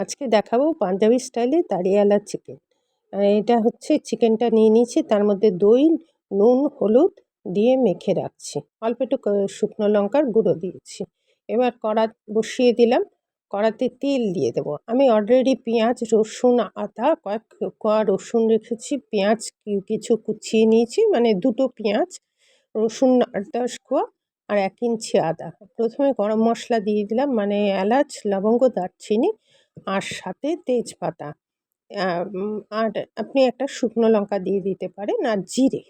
আজকে দেখাবো পাঞ্জাবি স্টাইলে দাড়িয়ালা চিকেন এটা হচ্ছে চিকেনটা নিয়ে নিয়েছি, তার মধ্যে দই, নুন, হলুদ দিয়ে মেখে রাখছি। অল্প একটু শুকনো লঙ্কার গুঁড়ো দিয়েছি। এবার কড়া বসিয়ে দিলাম, কড়াতে তেল দিয়ে দেবো। আমি অলরেডি পেঁয়াজ, রসুন, আদা, কয়েক কোয়া রসুন রেখেছি, পেঁয়াজ কিছু কুচিয়ে নিয়েছি মানে দুটো পেঁয়াজ, রসুন আট দশ কোয়া আর এক ইঞ্চি আদা। প্রথমে গরম মশলা দিয়ে দিলাম মানে এলাচ, লবঙ্গ, দারচিনি আর সাথে তেজপাতা। আর আপনি একটা শুকনো লঙ্কা দিয়ে দিতে পারেন আর জিরে।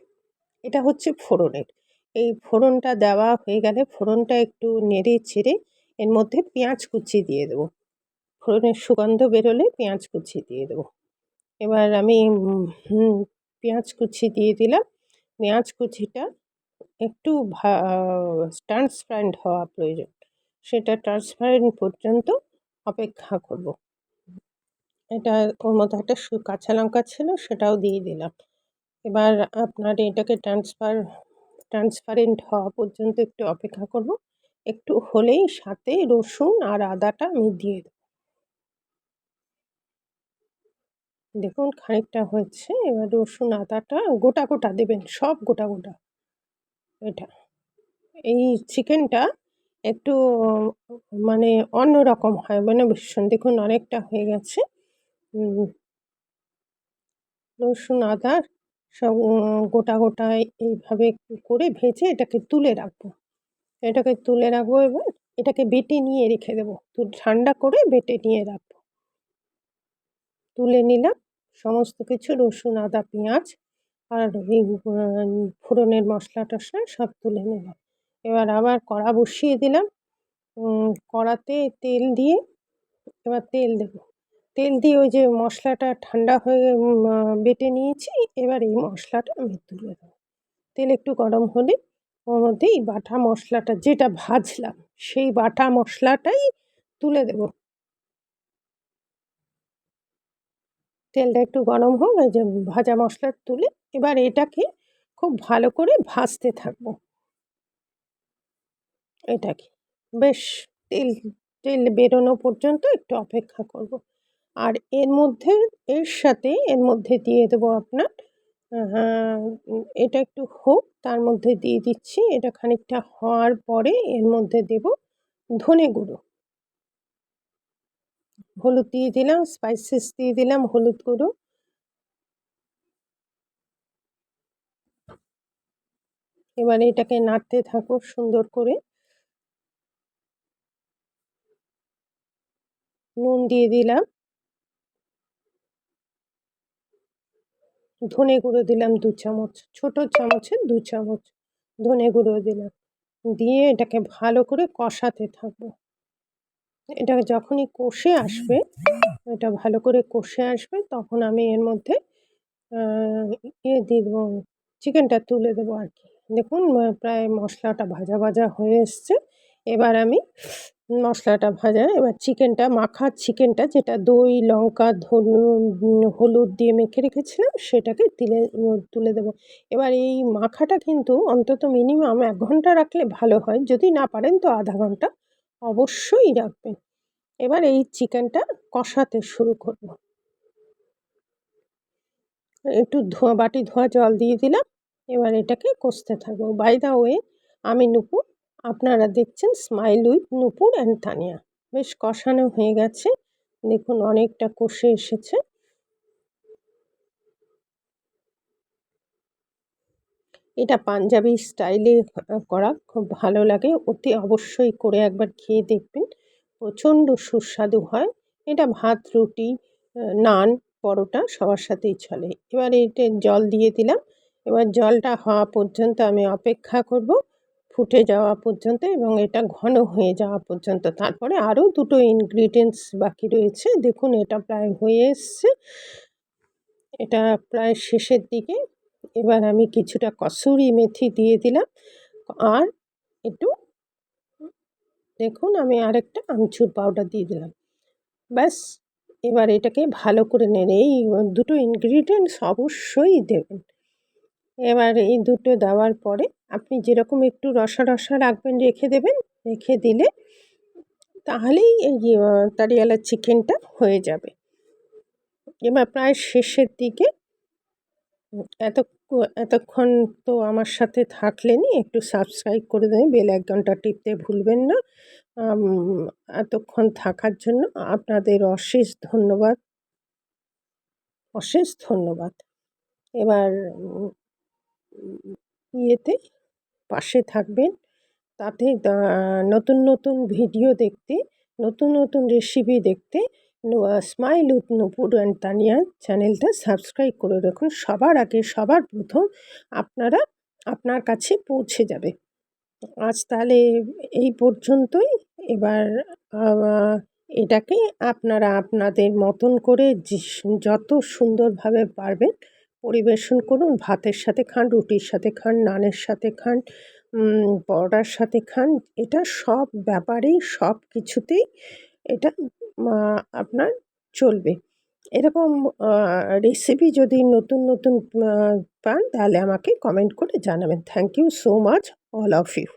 এটা হচ্ছে ফোড়নের। এই ফোড়নটা দেওয়া হয়ে গেলে ফোড়নটা একটু নেড়ে ছেড়ে এর মধ্যে পেঁয়াজ কুচি দিয়ে দেবো। ফোড়নের সুগন্ধ বেরোলে পেঁয়াজ কুচি দিয়ে দেবো। এবার আমি পেঁয়াজ কুচি দিয়ে দিলাম। পেঁয়াজ কুচিটা একটু ভা ট্রান্সপারেন্ট হওয়া প্রয়োজন। সেটা ট্রান্সপারেন্ট পর্যন্ত অপেক্ষা করব। এটা ওর মধ্যে একটা কাঁচা লঙ্কা ছিল সেটাও দিয়ে দিলাম। এবার আপনার এটাকে ট্রান্সফার ট্রান্সপারেন্ট হওয়া পর্যন্ত একটু অপেক্ষা করব। একটু হলেই সাথে রসুন আর আদাটা আমি দিয়ে দেব। দেখুন খানিকটা হয়েছে, এবার রসুন, আদাটা গোটা গোটা দেবেন, সব গোটা গোটা। এটা, এই চিকেনটা একটু মানে অন্য রকম হয়। মানে ভীষণ, দেখুন অনেকটা হয়ে গেছে। রসুন আদা সব গোটা গোটা এইভাবে করে ভেজে এটাকে তুলে রাখব। এটাকে তুলে রাখব এবার এটাকে বেটে নিয়ে রেখে দেবো। ঠান্ডা করে বেটে নিয়ে রাখব। তুলে নিলাম সমস্ত কিছু, রসুন, আদা, পেঁয়াজ আর এই ফোড়নের মশলা টশলা সব তুলে নিলাম। এবার আবার কড়া বসিয়ে দিলাম। কড়াতে তেল দিয়ে এবার তেল দেব। তেল দিয়ে ওই যে মশলাটা ঠান্ডা হয়ে বেটে নিয়েছি। এবার এই মশলাটা আমি তুলে দেবো। তেল একটু গরম হলে ওর মধ্যে এই বাটা মশলাটা যেটা ভাজলাম, সেই বাটা মশলাটাই তুলে দেব। তেলটা একটু গরম হোক এই যে ভাজা মশলা তুলে এবার এটাকে খুব ভালো করে ভাজতে থাকব। এটাকে। বেশ তেল তেল বেরোনো পর্যন্ত একটু অপেক্ষা করব। আর এর মধ্যে, এর সাথে, এর মধ্যে দিয়ে দেবো আপনার এটা একটু হোক, তার মধ্যে দিয়ে দিচ্ছি, এটা খানিকটা হওয়ার পরে এর মধ্যে দেব ধনে গুঁড়ো। হলুদ দিয়ে দিলাম স্পাইসেস দিয়ে দিলাম হলুদ গুঁড়ো। এবার এটাকে নাড়তে থাকো সুন্দর করে। নুন দিয়ে দিলাম। ধনে গুঁড়ো দিলাম দু চামচ, ছোট চামচের দু চামচ ধনে গুঁড়ো দিলাম। দিয়ে এটাকে ভালো করে কষাতে থাকব। এটা যখনই কষে আসবে, এটা ভালো করে কষে আসবে তখন আমি এর মধ্যে ইয়ে দেবো, চিকেনটা তুলে দেবো আর কি। দেখুন, প্রায় মশলাটা ভাজা ভাজা হয়ে এসছে। এবার আমি মশলাটা ভাজা, এবার চিকেনটা, মাখা চিকেনটা, যেটা দই, লঙ্কা হলুদ দিয়ে মেখে রেখেছিলাম, সেটাকে তিলে তুলে দেবো। এবার এই মাখাটা কিন্তু অন্তত মিনিমাম এক ঘণ্টা রাখলে ভালো হয়। যদি না পারেন তো আধা ঘণ্টা অবশ্যই রাখবেন। এবার এই চিকেনটা কষাতে শুরু করব। একটু ধোয়া, বাটি ধোয়া জল দিয়ে দিলাম। এবার এটাকে কষতে থাকব। বাই দা ওয়ে আমি নুপুর আপনারা দেখছেন smile with Nupur and Tania বেশ কষানো হয়ে গেছে। দেখুন, অনেকটা কষে এসেছে। এটা পাঞ্জাবি স্টাইলে করা। খুব ভালো লাগে। অতি অবশ্যই করে একবার খেয়ে দেখবেন। প্রচণ্ড সুস্বাদু হয়। এটা ভাত, রুটি নান, পরোটা সবার সাথেই চলে। এবার এটা জল দিয়ে দিলাম। এবার জলটা হওয়া পর্যন্ত আমি অপেক্ষা করব। ফুটে যাওয়া পর্যন্ত এবং এটা ঘন হয়ে যাওয়া পর্যন্ত। তারপরে আরও দুটো ইনগ্রিডিয়েন্টস বাকি রয়েছে। দেখুন, এটা প্রায় হয়ে এসছে। এটা প্রায় শেষের দিকে। এবার আমি কিছুটা কসুরি মেথি দিয়ে দিলাম। আর একটু, দেখুন, আমি আরেকটা আমচুর পাউডার দিয়ে দিলাম। ব্যাস, এবার এটাকে ভালো করে নেড়ে, এই দুটো ইনগ্রিডিয়েন্টস অবশ্যই দেবেন। এবার এই দুটো দেওয়ার পরে আপনি যেরকম একটু রসা রসা রাখবেন, রেখে দেবেন, রেখে দিলে তাহলেই এই তারিয়ালা চিকেনটা হয়ে যাবে। এবার প্রায় শেষের দিকে এত এতক্ষণ তো আমার সাথে থাকলেনই, একটু সাবস্ক্রাইব করে দেবেন বেল আইকনটা টিপতে ভুলবেন না। এতক্ষণ থাকার জন্য আপনাদের অশেষ ধন্যবাদ। অশেষ ধন্যবাদ। এবার ইয়েতে পাশে থাকবেন। তাতে নতুন নতুন ভিডিও দেখতে, নতুন নতুন রেসিপি দেখতে smile with Nupur and Tania চ্যানেলটা সাবস্ক্রাইব করে রাখুন। সবার আগে, সবার প্রথম আপনারা, আপনার কাছে পৌঁছে যাবে। আজ তাহলে এই পর্যন্তই। এবার এটাকে আপনারা আপনাদের মতন করে যত সুন্দরভাবে পারবেন পরিবেশন করুন, ভাতের সাথে খান, রুটির সাথে খান, নানের সাথে খান পরোটার সাথে খান। এটা সব ব্যাপারেই সব কিছুতেই এটা আপনার চলবে। এরকম রেসিপি যদি নতুন নতুন পান তাহলে আমাকে কমেন্ট করে জানাবেন। Thank you so much all of you